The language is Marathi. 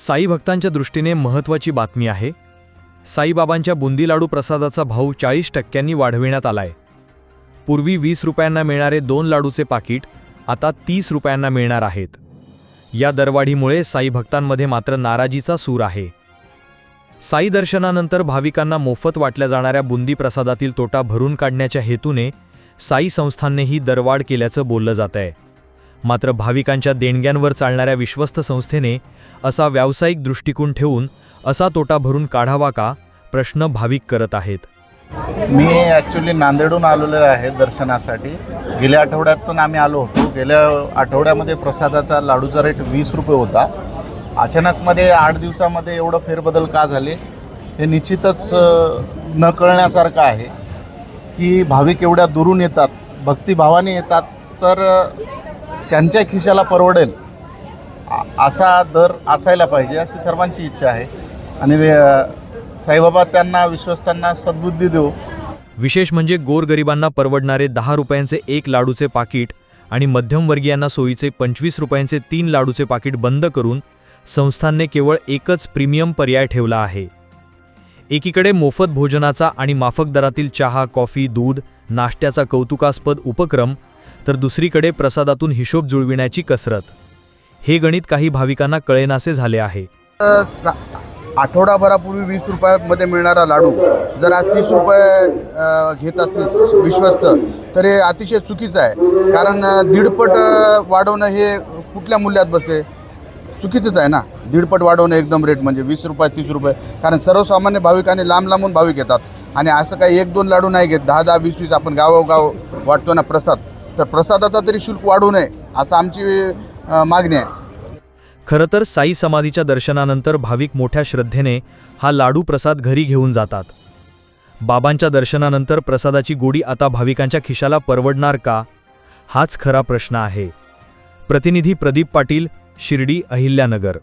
साई भक्तांच्या दृष्टीने महत्त्वाची बातमी आहे. साईबाबांच्या बुंदी लाडू प्रसादाचा भाव चाळीस टक्क्यांनी वाढविण्यात आलाय. पूर्वी वीस रुपयांना मिळणारे दोन लाडूचे पाकिट आता तीस रुपयांना मिळणार आहेत. या दरवाढीमुळे साई भक्तांमध्ये मात्र नाराजीचा सूर आहे. साई दर्शनानंतर भाविकांना मोफत वाटल्या जाणाऱ्या बुंदी प्रसादातील तोटा भरून काढण्याच्या हेतूने साई संस्थांनीही दरवाढ केल्याचं बोललं जात आहे मात्र भाविकांच्या देणग्यांवर चालणाऱ्या विश्वस्त संस्थेने असा व्यावसायिक दृष्टिकोन ठेवून असा तोटा भरून काढावा का? प्रश्न भाविक करत आहेत. मी ॲक्च्युली नांदेडहून आलेलो आहे दर्शनासाठी. गेल्या आठवड्यातून आम्ही आलो होतो. गेल्या आठवड्यामध्ये प्रसादाचा लाडूचा रेट वीस रुपये होता. अचानकमध्ये आठ दिवसामध्ये एवढं फेरबदल का झाले हे निश्चितच न कळण्यासारखं आहे. की भाविक एवढ्या दुरून येतात भक्तिभावाने येतात तर त्यांच्या खिशाला परवडेल. असा दर असायला पाहिजे अशी सर्वांची इच्छा आहे. आणि साईबाबा त्यांना विश्वस्तांना सद्बुद्धी देऊ. विशेष म्हणजे गोरगरिबांना परवडणारे दहा रुपयांचे एक लाडूचे पाकिट आणि मध्यमवर्गीयांना सोयीचे पंचवीस रुपयांचे तीन लाडूचे पाकिट बंद करून संस्थांनी केवळ एकच प्रीमियम पर्याय ठेवला आहे. एकीकडे मोफत भोजनाचा आणि माफक दरातील चहा कॉफी दूध नाश्त्याचा कौतुकास्पद उपक्रम तर दुसरीकडे प्रसादातून हिशोब जुळविण्याची कसरत. हे गणित काही भाविकांना कळेनासे झाले आहे. सा- आठवडाभरापूर्वी वीस रुपयामध्ये मिळणारा लाडू जर आज तीस रुपये घेत असतील विश्वस्त तर हे अतिशय चुकीचं आहे. कारण दीडपट वाढवणं हे कुठल्या मूल्यात बसते? चुकीचंच आहे ना? दीडपट वाढवणं एकदम रेट म्हणजे वीस रुपये तीस रुपये. कारण सर्वसामान्य भाविकाने लांब लांबून भाविक येतात. आणि असं काही एक दोन लाडू नाही घेत. दहा दहा वीस वीस आपण गावोगाव वाटतो ना प्रसाद. तर प्रसादाचा तरी शुल्क वाढू नये असं आमची मागणी आहे. खरं तर साई समाधीच्या दर्शनानंतर भाविक मोठ्या श्रद्धेने हा लाडू प्रसाद घरी घेऊन जातात. बाबांच्या दर्शनानंतर प्रसादाची गोडी आता भाविकांच्या खिशाला परवडणार का? हाच खरा प्रश्न आहे. प्रतिनिधी प्रदीप पाटील शिर्डी अहिल्यानगर.